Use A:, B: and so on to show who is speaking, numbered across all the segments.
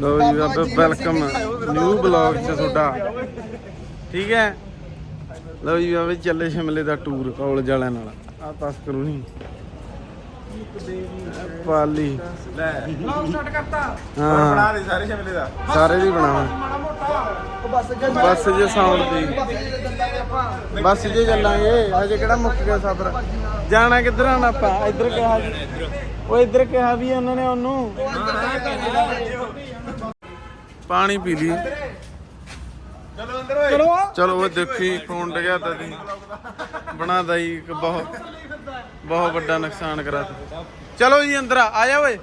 A: ਲੋ ਜੀ ਬਾਬੇ welcome new blog ਚ ਤੁਹਾਡਾ। ਠੀਕ ਹੈ? ਲੋ ਜੀ ਬਾਬੇ ਚੱਲੇ ਸ਼ਿਮਲੇ ਦਾ ਟੂਰ ਕਾਲਜ ਵਾਲਿਆਂ ਨਾਲ। ਆ ਪਾਸ ਕਰੂ ਨਹੀਂ ਪਾਲੀ।
B: ਲੈ। ਸਟਾਰਟ ਕਰਤਾ।
A: ਹਾਂ।
B: ਬਣਾ ਦੇ ਸਾਰੇ ਸ਼ਮਲੇ ਦਾ।
A: ਸਾਰੇ ਦੀ ਬਣਾਵਾਂ।
B: ਮਾੜਾ ਮੋਟਾ।
C: ਬੱਸ ਜੇ
A: ਬੱਸ ਜੇ ਸਾਊਂਡ ਦੀ।
C: ਬੱਸ ਜੇ ਚੱਲਾਂਗੇ ਆਪਾਂ।
A: ਬੱਸ ਜੇ ਚੱਲਾਂਗੇ ਹਜੇ ਕਿਹੜਾ ਮੁੱਕ ਗਿਆ ਸਫ਼ਰ? ਜਾਣਾ ਕਿੱਧਰ ਆਣਾ ਆਪਾਂ? ਇੱਧਰ ਕਿਹਾ ਜੀ। ਉਹ ਇੱਧਰ ਕਿਹਾ ਵੀ ਉਹਨਾਂ ਨੇ ਉਹਨੂੰ। ਪਾਣੀ ਪੀ ਲਈ
B: ਚਲੋ ਅੰਦਰ ਓਏ।
C: ਚਲੋ।
A: ਚਲੋ ਉਹ ਦੇਖੀ ਫੋਨ ਡਿਆ ਤਾਂ ਦੀ। ਬਣਾਦਾ ਹੀ ਇੱਕ ਬਹੁਤ ਬਹੁਤ ਵੱਡਾ ਨੁਕਸਾਨ ਕਰਾ ਤਾ ਚਲੋ ਜੀ ਅੰਦਰ ਆ। ਜਾ ਓਏ।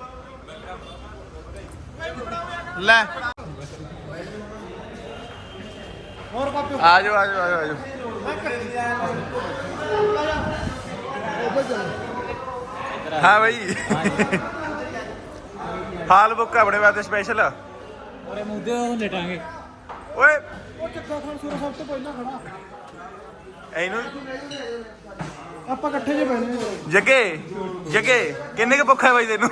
A: ਲੈ।
C: ਹੋਰ ਬਾਪੂ।
A: ਆ ਜਾਓ ਆ ਜਾਓ ਆ ਜਾਓ ਹਾਂ ਬਈ। ਹਾਲ ਬੁੱਕ ਆਪਣੇ ਵਾਸਤੇ ਸਪੈਸ਼ਲ
C: ਅਰੇ ਮੁੱਦੇ ਉਹ ਲਟਾਂਗੇ
A: ਓਏ।
C: ਉਹ ਚੱਕਾ ਖਾਨ ਸੂਰਾ ਸਭ ਤੋਂ ਪਹਿਲਾਂ ਖੜਾ।
A: ਇਹਨੂੰ
C: ਆਪਾਂ ਇਕੱਠੇ ਜੇ ਬਹਿਣੇ ਨੇ
A: ਜੱਗੇ ਜੱਗੇ ਕਿੰਨੇ ਕੁ ਭੁੱਖ ਹੈ ਬਾਈ ਤੈਨੂੰ?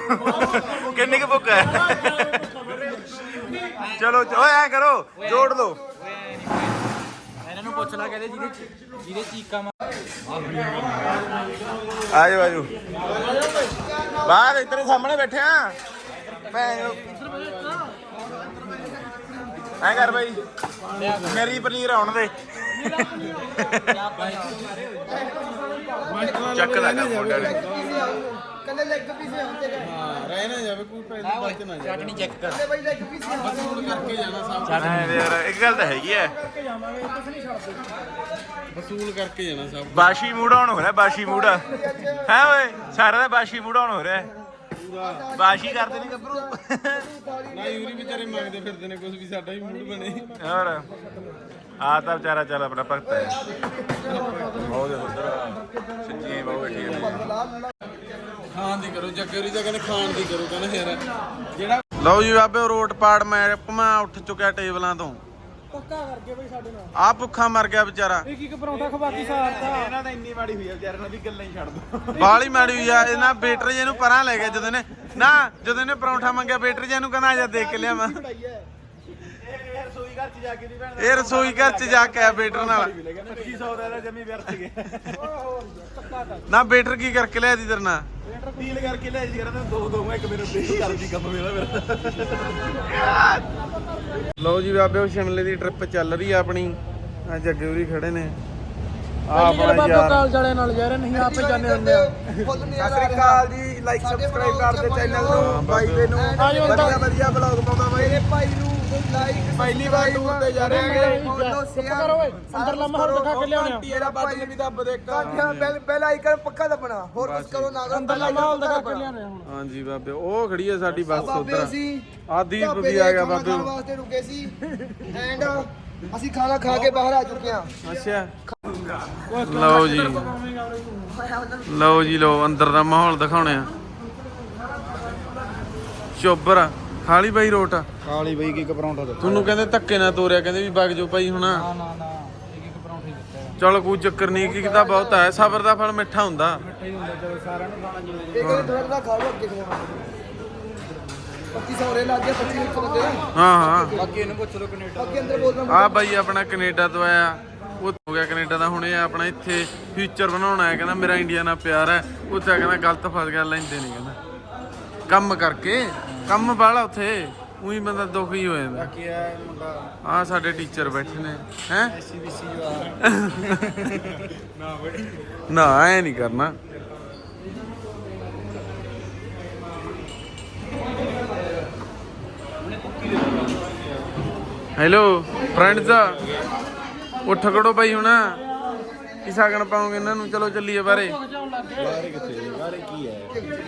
A: ਕਿੰਨੇ ਕੁ ਭੁੱਖ ਹੈ? ਚਲੋ ਓਏ ਐ ਕਰੋ ਜੋੜ ਲਓ
C: ਇਹਨਾਂ ਨੂੰ ਪੁੱਛ ਲਾ ਕਹਿੰਦੇ ਜਿਹਦੇ ਜਿਹਦੇ ਚੀਕਾਂ
A: ਆਜੋ ਆਜੋ। ਬਾਹਰ ਇੱਧਰ ਸਾਹਮਣੇ ਬੈਠੇ ਆ। ਭੈਣ ਐ ਕਰ ਬਾਈ। ਮੇਰੀ ਪਨੀਰ ਆਉਣ ਦੇ। ਚੱਕਦਾ ਕਰ ਮੁੰਡਾ ਨੇ।
C: ਕੱਲੇ ਲੈਗ ਪੀਸ ਹੁੰਦੇ ਨੇ
A: ਹਾਂ ਰਹਿ ਨਾ ਜਾਵੇ ਕੋਈ ਪੈਸੇ ਬਚ ਨਾ ਜਾਵੇ।
C: ਚਟਨੀ ਚੈੱਕ ਕਰ। ਬਾਈ ਲੈਗ ਪੀਸ ਹੁੰਦੇ
A: ਕਰਕੇ ਜਾਣਾ ਸਭ। ਯਾਰ ਇੱਕ ਗੱਲ ਤਾਂ ਹੈਗੀ ਐ।
C: ਜਾਵਾਂਗੇ ਕੁਛ ਨਹੀਂ ਛੱਡਦੇ।
A: ਵਸੂਲ ਕਰਕੇ ਜਾਣਾ ਸਭ।
D: ਬਾਸ਼ੀ ਮੂਡ ਆਉਣ ਹੋ ਰਿਹਾ ਬਾਸ਼ੀ ਮੂਡ ਹੈ ਓਏ ਸਾਰਾ ਦਾ ਬਾਸ਼ੀ ਮੂਡ ਆਉਣ ਹੋ ਰਿਹਾ। ਬਾਸ਼ੀ ਕਰਦੇ ਨੇ ਗੱਭਰੂ।
A: ਨਾ ਯੂਰੀ ਵਿਚਾਰੇ ਮੰਗਦੇ ਫਿਰਦੇ ਨੇ ਕੁਝ ਵੀ ਸਾਡਾ ਹੀ ਮੂਡ ਬਣੇ।
D: ਹੋਰ? ਆ ਤਾਂ ਵਿਚਾਰਾ ਚੱਲ ਆਪਣਾ ਭਗਤ ਹੈ। ਬਹੁਤ ਜ਼ਿਆਦਾ ਸੱਚੀ ਬਹੁਤ ਬੈਠੀ ਹੈ
A: ਖਾਣ ਦੀ ਕਰੋ ਜੱਗੇਰੀ ਤਾਂ ਕਹਿੰਦੇ ਖਾਣ ਦੀ ਕਰੋ ਕਹਿੰਦੇ ਯਾਰ ਜਿਹੜਾ ਲਓ ਜੀ ਬਾਬੇ ਰੋਟ ਪਾੜ ਮੈਂ ਭਮਾ ਉੱਠ ਚੁੱਕਿਆ ਟੇਬਲਾਂ ਤੋਂ।
C: ਪੱਕਾ ਕਰਕੇ ਬਈ ਸਾਡੇ ਨਾਲ।
A: ਆ ਭੁੱਖਾ ਮਰ ਗਿਆ ਵਿਚਾਰਾ।
C: ਇੱਕ ਇੱਕ ਪਰੌਂਠਾ ਖਵਾਤੀ ਸਾਰਤਾ।
B: ਇਹਨਾਂ ਦਾ ਇੰਨੀ ਮਾੜੀ ਹੋਈ ਆ ਵਿਚਾਰੇ ਨਾਲ ਵੀ ਗੱਲਾਂ ਹੀ ਛੱਡ ਦੋ।
A: ਬਾਲੀ ਮਾੜੀ ਹੋਈ ਆ। ਇਹਨਾਂ ਬੇਟਰ ਜੇ ਨੂੰ ਪਰਾਂ ਲੈ ਗਿਆ ਜਦੋਂ ਨੇ ਨਾ ਜਦੋਂ ਇਹਨੇ ਪਰੌਂਠਾ ਮੰਗਿਆ ਬੇਟਰ ਜੇ ਨੂੰ ਕਹਿੰਦਾ ਆ ਜਾ ਦੇਖ ਕੇ ਲਿਆਵਾਂ।
B: ਇਹ ਰਸੋਈ ਘਰ ਚ ਜਾ ਕੇ ਦੀ ਭੈਣ
A: ਇਹ ਰਸੋਈ ਘਰ ਚ ਜਾ ਕੇ ਆ ਬੇਟਰ ਨਾਲ।
B: 2500 ਦਾ ਇਹਦਾ ਜਮੀ ਵਿਅਰਥ ਗਿਆ।
A: ਨਾ ਬੇਟਰ ਕੀ ਕਰਕੇ ਲਿਆ ਦੀ ਤੇਰੇ ਨਾਲ?
B: ਡੀਲ ਕਰਕੇ ਲੈ ਜੀ ਕਹਿੰਦਾ ਦੋ ਦੋ ਮੈਂ ਇੱਕ ਮੈਨੂੰ ਦੇ ਕਰ ਦੀ ਕੰਮ ਮੇਰਾ ਮੇਰਾ
A: ਲਓ ਜੀ ਬਾਬੇ ਉਹ ਸ਼ਿਮਲੇ ਦੀ ਟ੍ਰਿਪ ਚੱਲ ਰਹੀ ਆ ਆਪਣੀ। ਆ ਜੱਗੇ ਉਰੀ ਖੜੇ ਨੇ। ਆ ਆਪਣਾ ਯਾਰ।
C: ਕਾਲਜ ਵਾਲੇ ਨਾਲ ਯਾਰ ਨਹੀਂ ਆਪੇ ਜਾਣੇ ਹੁੰਦੇ ਆ।
B: ਸਤਿ ਸ੍ਰੀ ਅਕਾਲ ਜੀ। ਲਾਈਕ ਸਬਸਕ੍ਰਾਈਬ ਕਰ ਦੇ ਚੈਨਲ ਨੂੰ ਬਾਈ ਦੇ ਨੂੰ।
C: ਅੰਦਰ।
B: ਵਧੀਆ ਵਧੀਆ ਬਲੌਗ ਪਾਉਂਦਾ ਬਾਈ।
C: ਮੇਰੇ ਭਾਈ ਨੂੰ ਲਾਈਕ
B: ਪਹਿਲੀ ਵਾਰ ਟੂਰ ਤੇ ਜਾ ਰਹੇ ਹਾਂ
C: ਫੋਲੋ ਸ਼ੇਅਰ ਕਰੋ ਓਏ ਅੰਦਰਲਾ ਮਾਹੌਲ ਦਿਖਾ ਕੇ ਲਿਆਉਣੇ
B: ਇਹਦਾ ਬਟਨ ਵੀ ਦੱਬ ਦੇ
C: ਬੈਲ ਬੈਲ ਆਈਕਨ ਪੱਕਾ ਦੱਬਣਾ। ਹੋਰ ਕੁਝ ਕਰੋ ਨਾ ਕਰੋ ਅੰਦਰਲਾ ਮਾਹੌਲ ਦਿਖਾ ਕੇ ਲਿਆਉਣੇ ਹੁਣ।
A: ਹਾਂਜੀ ਬਾਬੇ ਉਹ ਖੜੀ ਆ ਸਾਡੀ ਬੱਸ ਉਧਰ।
C: ਅਸੀਂ
A: ਆ ਦੀਪ
C: ਢਾਬੇ
A: ਵੀ
C: ਦੇ
A: ਆ ਗਿਆ
C: ਖਾਣਾ
A: ਬਾਬੇ।
C: ਵਾਸਤੇ ਰੁਕੇ ਸੀ। ਐਂਡ ਅਸੀਂ ਖਾਣਾ ਖਾ ਕੇ ਬਾਹਰ ਆ ਚੁੱਕੇ ਹਾਂ।
A: ਅੱਛਾ। ਲਓ ਜੀ। ਲਓ ਜੀ ਲਓ ਅੰਦਰ ਦਾ ਮਾਹੌਲ ਦਿਖਾਉਣੇ ਆ। ਚੋਬਰ ਖਾਲੀ ਬਾਈ ਰੋਟ
B: ਖਾਲੀ ਬਾਈ ਕੀ ਪਰੌਂਠਾ ਦੇ
A: ਤੁਹਾਨੂੰ ਕਹਿੰਦੇ ਧੱਕੇ ਨਾ ਤੋਰਿਆ ਕਹਿੰਦੇ ਵੀ ਵਗ ਜਾਓ ਭਾਈ ਹੁਣ।
C: ਨਾ ਨਾ ਨਾ ਇੱਕ ਇੱਕ ਪਰੌਂਠੇ ਦਿੱਤੇ।
A: ਚਲ ਕੋਈ ਚੱਕਰ ਨਹੀਂ ਕੀ ਤਾਂ ਬਹੁਤ ਹੈ ਸਬਰ ਦਾ ਫਲ ਮਿੱਠਾ ਹੁੰਦਾ।
C: ਮਿੱਠੇ ਹੁੰਦਾ ਜਦੋਂ ਸਾਰਿਆਂ ਨੂੰ ਖਾਣਾ ਜ਼ਰੂਰੀ ਇਹ ਕਹਿੰਦੇ ਥੋੜਾ ਦਾ ਖਾ ਲਓ ਅੱਗੇ ਖਵਾਵਾਂਗੇ 25 ਸੌਰੇ ਲੱਗ ਗਏ 25 ਵਿੱਚ ਬੰਦੇ
A: ਹਾਂ ਹਾਂ।
C: ਬਾਕੀ ਇਹਨੂੰ ਪੁੱਛ ਲਓ ਕੈਨੇਡਾ ਬਾਕੀ ਅੰਦਰ ਬੋਲਣਾ
A: ਆ ਬਾਈ ਆਪਣਾ ਕੈਨੇਡਾ ਤੋਂ ਆਇਆ। ਉਹ ਹੋ ਗਿਆ ਕੈਨੇਡਾ ਦਾ ਹੁਣ ਇਹ ਆਪਣਾ ਇੱਥੇ ਫਿਊਚਰ ਬਣਾਉਣਾ ਹੈ ਕਹਿੰਦਾ ਮੇਰਾ ਇੰਡੀਆ ਨਾਲ ਪਿਆਰ ਹੈ। ਉੱਥੇ ਕਹਿੰਦਾ ਗਲਤ ਫਸ ਗਿਆ ਲੈਂਦੇ ਨਹੀਂ ਕਹਿੰਦਾ। ਕੰਮ ਕਰਕੇ ਕੰਮ ਵਾਲਾ ਉੱਥੇ ਉਹੀ ਬੰਦਾ ਦੁਖੀ ਹੋ ਜਾਂਦਾ।
C: ਕੀ ਹੈ ਮੁੰਡਾ
A: ਆ ਸਾਡੇ ਟੀਚਰ ਬੈਠੇ ਨੇ ਹੈ?
C: ਆ।
A: ਨਾ ਐ ਨਹੀਂ ਕਰਨਾ। ਹੈਲੋ ਫਰੈਂਡਸ ਉੱਠ ਖੜੋ ਬਾਈ ਹੁਣ। ਕੀ ਸਾਗਣ ਪਾਉਂਗੇ ਇਹਨਾਂ ਨੂੰ? ਚਲੋ ਚੱਲੀਏ ਬਾਰੇ
B: ਬਾਰੇ ਕਿੱਥੇ ਬਾਰੇ ਕੀ ਹੈ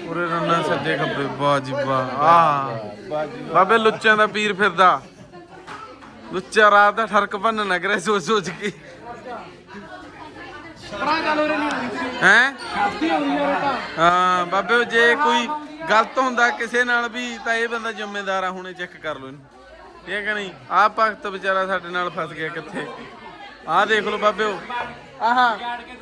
A: ਉਰੇ ਰੰਨਾ ਸੱਜੇ ਖੱਬੇ ਵਾਹ ਜੀ ਵਾਹ। ਆ ਬਾਬੇ ਲੁੱਚਿਆਂ ਦਾ ਪੀਰ ਫਿਰਦਾ। ਲੁੱਚਾ ਰਾਤ ਦਾ ਠਰਕ ਭੰਨਣ ਲੱਗ ਰਿਹਾ ਸੋਚ ਸੋਚ ਕੇ।
C: ਹੋ
A: ਹੈ? ਬਾਬੇ ਜੇ ਕੋਈ ਗਲਤ ਹੁੰਦਾ ਕਿਸੇ ਨਾਲ ਵੀ ਤਾਂ ਇਹ ਬੰਦਾ ਜ਼ਿੰਮੇਦਾਰ ਆ ਹੁਣੇ ਚੈੱਕ ਕਰ ਲਓ ਇਹਨੂੰ। ਠੀਕ ਹੈ ਕਿ ਨਹੀਂ? ਆਹ ਭਗਤ ਵਿਚਾਰਾ ਸਾਡੇ ਨਾਲ ਫਸ ਗਿਆ ਕਿੱਥੇ? ਆਹ ਦੇਖ ਲਓ ਬਾਬੇ ਉਹ ਆਹਾ।